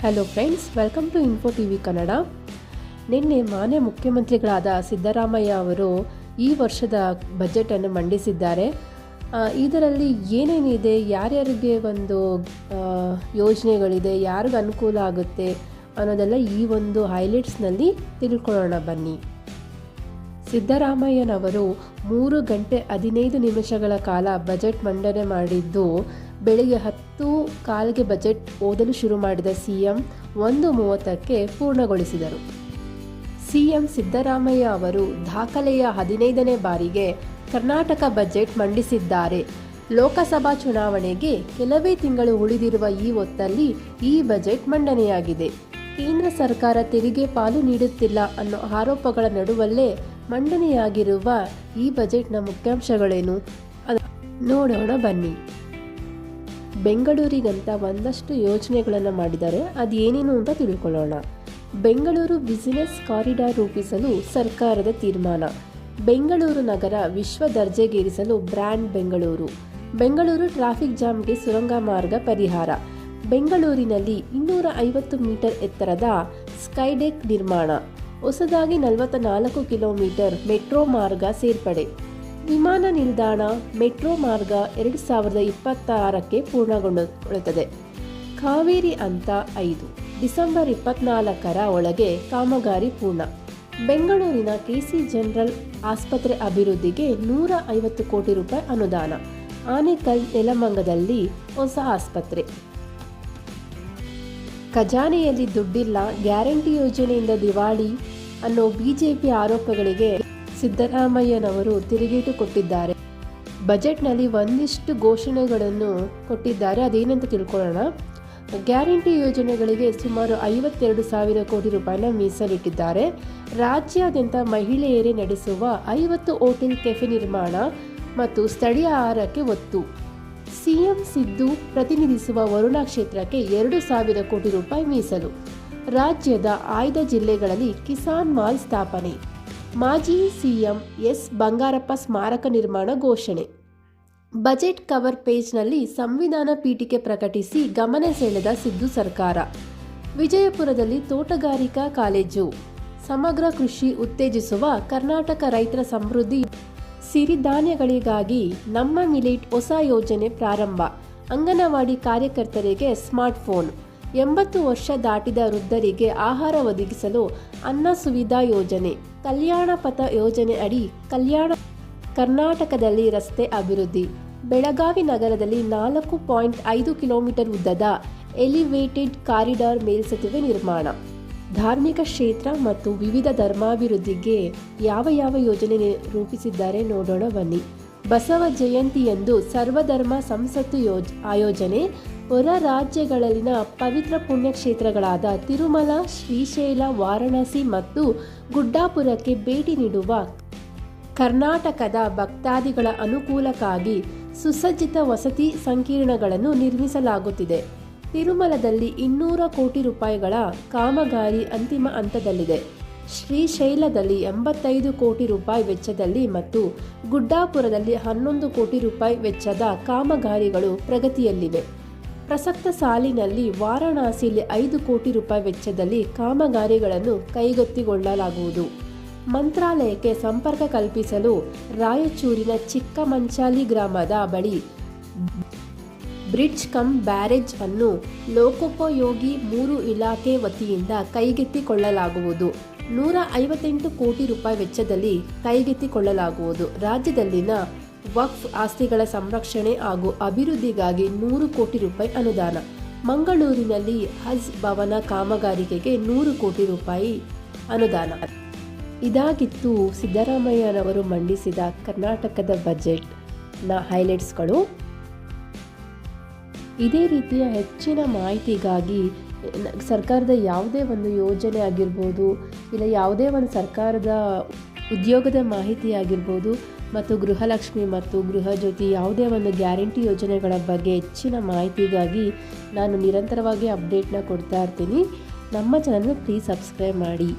Hello friends welcome to Info T V Kannada ನಿನ್ನೆ ಮಾನ್ಯ ಮುಖ್ಯಮಂತ್ರಿಗಳಾದ ಸಿದ್ದರಾಮಯ್ಯ ಅವರು ಈ ವರ್ಷದ ಬಜೆಟನ್ನು ಮಂಡಿಸಿದ್ದಾರೆ. ಇದರಲ್ಲಿ ಏನೇನಿದೆ ಯಾರ್ಯಾರಿಗೆ ಒಂದು ಯೋಜನೆಗಳಿದೆ, ಯಾರಿಗೆ ಅನುಕೂಲ ಆಗುತ್ತೆ ಅನ್ನೋದೆಲ್ಲ ಈ ಒಂದು ಹೈಲೈಟ್ಸ್ನಲ್ಲಿ ತಿಳ್ಕೊಳ್ಳೋಣ ಬನ್ನಿ. ಸಿದ್ದರಾಮಯ್ಯನವರು ಮೂರು ಗಂಟೆ ಹದಿನೈದು ನಿಮಿಷಗಳ ಕಾಲ ಬಜೆಟ್ ಮಂಡನೆ ಮಾಡಿದ್ದು, ಬೆಳಿಗ್ಗೆ ಹತ್ತು ಕಾಲಿಗೆ ಬಜೆಟ್ ಓದಲು ಶುರು ಮಾಡಿದ ಸಿಎಂ ಒಂದು ಮೂವತ್ತಕ್ಕೆ ಪೂರ್ಣಗೊಳಿಸಿದರು. ಸಿಎಂ ಸಿದ್ದರಾಮಯ್ಯ ಅವರು ದಾಖಲೆಯ ಹದಿನೈದನೇ ಬಾರಿಗೆ ಕರ್ನಾಟಕ ಬಜೆಟ್ ಮಂಡಿಸಿದ್ದಾರೆ. ಲೋಕಸಭಾ ಚುನಾವಣೆಗೆ ಕೆಲವೇ ತಿಂಗಳು ಉಳಿದಿರುವ ಈ ಹೊತ್ತಲ್ಲಿ ಈ ಬಜೆಟ್ ಮಂಡನೆಯಾಗಿದೆ. ಕೇಂದ್ರ ಸರ್ಕಾರ ತೆರಿಗೆ ಪಾಲು ನೀಡುತ್ತಿಲ್ಲ ಅನ್ನೋ ಆರೋಪಗಳ ನಡುವಲ್ಲೇ ಮಂಡನೆಯಾಗಿರುವ ಈ ಬಜೆಟ್ನ ಮುಖ್ಯಾಂಶಗಳೇನು? ಅದ ನೋಡೋಣ ಬನ್ನಿ. ಬೆಂಗಳೂರಿಗಂತ ಒಂದಷ್ಟು ಯೋಜನೆಗಳನ್ನು ಮಾಡಿದ್ದಾರೆ. ಏನೇನು ಅಂತ ತಿಳ್ಕೊಳ್ಳೋಣ. ಬೆಂಗಳೂರು ಬಿಸಿನೆಸ್ ಕಾರಿಡಾರ್ ರೂಪಿಸಲು ಸರ್ಕಾರದ ತೀರ್ಮಾನ. ಬೆಂಗಳೂರು ನಗರ ವಿಶ್ವ ದರ್ಜೆಗೇರಿಸಲು ಬ್ರ್ಯಾಂಡ್ ಬೆಂಗಳೂರು. ಬೆಂಗಳೂರು ಟ್ರಾಫಿಕ್ ಜಾಮ್ಗೆ ಸುರಂಗ ಮಾರ್ಗ ಪರಿಹಾರ. ಬೆಂಗಳೂರಿನಲ್ಲಿ ಇನ್ನೂರ ಐವತ್ತು ಮೀಟರ್ ಎತ್ತರದ ಸ್ಕೈಡೆಕ್ ನಿರ್ಮಾಣ. ಹೊಸದಾಗಿ ನಲವತ್ತ ನಾಲ್ಕು ಕಿಲೋಮೀಟರ್ ಮೆಟ್ರೋ ಮಾರ್ಗ ಸೇರ್ಪಡೆ. ವಿಮಾನ ನಿಲ್ದಾಣ ಮೆಟ್ರೋ ಮಾರ್ಗ ಎರಡು ಸಾವಿರದ ಇಪ್ಪತ್ತಾರಕ್ಕೆ ಪೂರ್ಣಗೊಳ್ಳುತ್ತದೆ ಕಾವೇರಿ ಅಂತ ಐದು, ಡಿಸೆಂಬರ್ ಇಪ್ಪತ್ನಾಲ್ಕರ ಒಳಗೆ ಕಾಮಗಾರಿ ಪೂರ್ಣ. ಬೆಂಗಳೂರಿನ ಕೆಸಿ ಜನರಲ್ ಆಸ್ಪತ್ರೆ ಅಭಿವೃದ್ಧಿಗೆ ನೂರ ಐವತ್ತು ಕೋಟಿ ರೂಪಾಯಿ ಅನುದಾನ. ಆನೇಕಲ್ ನೆಲಮಂಗದಲ್ಲಿ ಹೊಸ ಆಸ್ಪತ್ರೆ. ಖಜಾನೆಯಲ್ಲಿ ದುಡ್ಡಿಲ್ಲ, ಗ್ಯಾರಂಟಿ ಯೋಜನೆಯಿಂದ ದಿವಾಳಿ ಅನ್ನೋ ಬಿಜೆಪಿ ಆರೋಪಗಳಿಗೆ ಸಿದ್ದರಾಮಯ್ಯನವರು ತಿರುಗೇಟು ಕೊಟ್ಟಿದ್ದಾರೆ. ಬಜೆಟ್ನಲ್ಲಿ ಒಂದಿಷ್ಟು ಘೋಷಣೆಗಳನ್ನು ಕೊಟ್ಟಿದ್ದಾರೆ. ಅದೇನಂತ ತಿಳ್ಕೊಳ್ಳೋಣ. ಗ್ಯಾರಂಟಿ ಯೋಜನೆಗಳಿಗೆ ಸುಮಾರು ಐವತ್ತೆರಡು ಸಾವಿರ ಕೋಟಿ ರೂಪಾಯಿನ ಮೀಸಲಿಟ್ಟಿದ್ದಾರೆ. ರಾಜ್ಯಾದ್ಯಂತ ಮಹಿಳೆಯರೇ ನಡೆಸುವ ಐವತ್ತು ಹೋಟೆಲ್ ಕೆಫೆ ನಿರ್ಮಾಣ ಮತ್ತು ಸ್ಥಳೀಯ ಆಹಾರಕ್ಕೆ ಒತ್ತು. ಸಿಎಂ ಸಿದ್ದು ಪ್ರತಿನಿಧಿಸುವ ವರುಣಾ ಕ್ಷೇತ್ರಕ್ಕೆ ಎರಡು ಸಾವಿರ ಕೋಟಿ ರೂಪಾಯಿ ಮೀಸಲು. ರಾಜ್ಯದ ಆಯ್ದ ಜಿಲ್ಲೆಗಳಲ್ಲಿ ಕಿಸಾನ್ ಮಾಲ್ ಸ್ಥಾಪನೆ. ಮಾಜಿ ಸಿಎಂ ಎಸ್ ಬಂಗಾರಪ್ಪ ಸ್ಮಾರಕ ನಿರ್ಮಾಣ ಘೋಷಣೆ. ಬಜೆಟ್ ಕವರ್ ಪೇಜ್ನಲ್ಲಿ ಸಂವಿಧಾನ ಪೀಠಿಕೆ ಪ್ರಕಟಿಸಿ ಗಮನ ಸೆಳೆದ ಸಿದ್ದು ಸರ್ಕಾರ. ವಿಜಯಪುರದಲ್ಲಿ ತೋಟಗಾರಿಕಾ ಕಾಲೇಜು. ಸಮಗ್ರ ಕೃಷಿ ಉತ್ತೇಜಿಸುವ ಕರ್ನಾಟಕ ರೈತರ ಸಮೃದ್ಧಿ ಸಿರಿಧಾನ್ಯಗಳಿಗಾಗಿ ನಮ್ಮ ಮಿಲಿಟ್ ಹೊಸ ಯೋಜನೆ ಪ್ರಾರಂಭ. ಅಂಗನವಾಡಿ ಕಾರ್ಯಕರ್ತರಿಗೆ ಸ್ಮಾರ್ಟ್ಫೋನ್. ಎಂಬತ್ತು ವರ್ಷ ದಾಟಿದ ವೃದ್ಧರಿಗೆ ಆಹಾರ ಒದಗಿಸಲು ಅನ್ನ ಸುವಿಧಾ ಯೋಜನೆ. ಕಲ್ಯಾಣ ಪಥ ಯೋಜನೆ ಅಡಿ ಕಲ್ಯಾಣ ಕರ್ನಾಟಕದಲ್ಲಿ ರಸ್ತೆ ಅಭಿವೃದ್ಧಿ. ಬೆಳಗಾವಿ ನಗರದಲ್ಲಿ ನಾಲ್ಕು ಪಾಯಿಂಟ್ ಐದು ಕಿಲೋಮೀಟರ್ ಉದ್ದದ ಎಲಿವೇಟೆಡ್ ಕಾರಿಡಾರ್ ಮೇಲ್ಸೇತುವೆ ನಿರ್ಮಾಣ. ಧಾರ್ಮಿಕ ಕ್ಷೇತ್ರ ಮತ್ತು ವಿವಿಧ ಧರ್ಮಾಭಿವೃದ್ಧಿಗೆ ಯಾವ ಯಾವ ಯೋಜನೆ ರೂಪಿಸಿದ್ದಾರೆ ನೋಡೋಣ ಬನ್ನಿ. ಬಸವ ಜಯಂತಿಯಂದು ಸರ್ವಧರ್ಮ ಸಂಸತ್ತು ಯೋಜ್, ಆಯೋಜನೆ. ಹೊರ ರಾಜ್ಯಗಳಲ್ಲಿನ ಪವಿತ್ರ ಪುಣ್ಯಕ್ಷೇತ್ರಗಳಾದ ತಿರುಮಲ, ಶ್ರೀಶೈಲ, ವಾರಣಾಸಿ ಮತ್ತು ಗುಡ್ಡಾಪುರಕ್ಕೆ ಭೇಟಿ ನೀಡುವ ಕರ್ನಾಟಕದ ಭಕ್ತಾದಿಗಳ ಅನುಕೂಲಕ್ಕಾಗಿ ಸುಸಜ್ಜಿತ ವಸತಿ ಸಂಕೀರ್ಣಗಳನ್ನು ನಿರ್ಮಿಸಲಾಗುತ್ತಿದೆ. ತಿರುಮಲದಲ್ಲಿ ಇನ್ನೂರ ಕೋಟಿ ರೂಪಾಯಿಗಳ ಕಾಮಗಾರಿ ಅಂತಿಮ ಹಂತದಲ್ಲಿದೆ. ಶ್ರೀಶೈಲದಲ್ಲಿ ಎಂಬತ್ತೈದು ಕೋಟಿ ರೂಪಾಯಿ ವೆಚ್ಚದಲ್ಲಿ ಮತ್ತು ಗುಡ್ಡಾಪುರದಲ್ಲಿ ಹನ್ನೊಂದು ಕೋಟಿ ರೂಪಾಯಿ ವೆಚ್ಚದ ಕಾಮಗಾರಿಗಳು ಪ್ರಗತಿಯಲ್ಲಿವೆ. ಪ್ರಸಕ್ತ ಸಾಲಿನಲ್ಲಿ ವಾರಣಾಸಿಯಲ್ಲಿ ಐದು ಕೋಟಿ ರೂಪಾಯಿ ವೆಚ್ಚದಲ್ಲಿ ಕಾಮಗಾರಿಗಳನ್ನು ಕೈಗೆತ್ತಿಕೊಳ್ಳಲಾಗುವುದು. ಮಂತ್ರಾಲಯಕ್ಕೆ ಸಂಪರ್ಕ ಕಲ್ಪಿಸಲು ರಾಯಚೂರಿನ ಚಿಕ್ಕಮಂಚಾಲಿ ಗ್ರಾಮದ ಬಳಿ ಬ್ರಿಡ್ಜ್ ಕಮ್ ಬ್ಯಾರೇಜ್ ಅನ್ನು ಲೋಕೋಪಯೋಗಿ ಮೂರು ಇಲಾಖೆ ವತಿಯಿಂದ ಕೈಗೆತ್ತಿಕೊಳ್ಳಲಾಗುವುದು. ನೂರ ಐವತ್ತೆಂಟು ಕೋಟಿ ರೂಪಾಯಿ ವೆಚ್ಚದಲ್ಲಿ ಕೈಗೆತ್ತಿಕೊಳ್ಳಲಾಗುವುದು. ರಾಜ್ಯದಲ್ಲಿನ ವಕ್ಫ್ ಆಸ್ತಿಗಳ ಸಂರಕ್ಷಣೆ ಹಾಗೂ ಅಭಿವೃದ್ಧಿಗಾಗಿ ನೂರು ಕೋಟಿ ರೂಪಾಯಿ ಅನುದಾನ. ಮಂಗಳೂರಿನಲ್ಲಿ ಹಜ್ ಭವನ ಕಾಮಗಾರಿಕೆಗೆ ನೂರು ಕೋಟಿ ರೂಪಾಯಿ ಅನುದಾನ. ಇದಾಗಿತ್ತು ಸಿದ್ದರಾಮಯ್ಯನವರು ಮಂಡಿಸಿದ ಕರ್ನಾಟಕದ ಬಜೆಟ್ನ ಹೈಲೈಟ್ಸ್ಗಳು ಇದೇ ರೀತಿಯ ಹೆಚ್ಚಿನ ಮಾಹಿತಿಗಾಗಿ ಸರ್ಕಾರದ ಯಾವುದೇ ಒಂದು ಯೋಜನೆ ಆಗಿರ್ಬೋದು, ಇಲ್ಲ ಯಾವುದೇ ಒಂದು ಸರ್ಕಾರದ ಉದ್ಯೋಗದ ಮಾಹಿತಿ ಆಗಿರ್ಬೋದು, ಮತ್ತು ಗೃಹಲಕ್ಷ್ಮಿ ಮತ್ತು ಗೃಹಜ್ಯೋತಿ ಯಾವುದೇ ಒಂದು ಗ್ಯಾರಂಟಿ ಯೋಜನೆಗಳ ಬಗ್ಗೆ ಹೆಚ್ಚಿನ ಮಾಹಿತಿಗಾಗಿ ನಾನು ನಿರಂತರವಾಗಿ ಅಪ್ಡೇಟ್ನ ಕೊಡ್ತಾ ಇರ್ತೀನಿ. ನಮ್ಮ ಚಾನಲ್ ಪ್ಲೀಸ್ ಸಬ್ಸ್ಕ್ರೈಬ್ ಮಾಡಿ.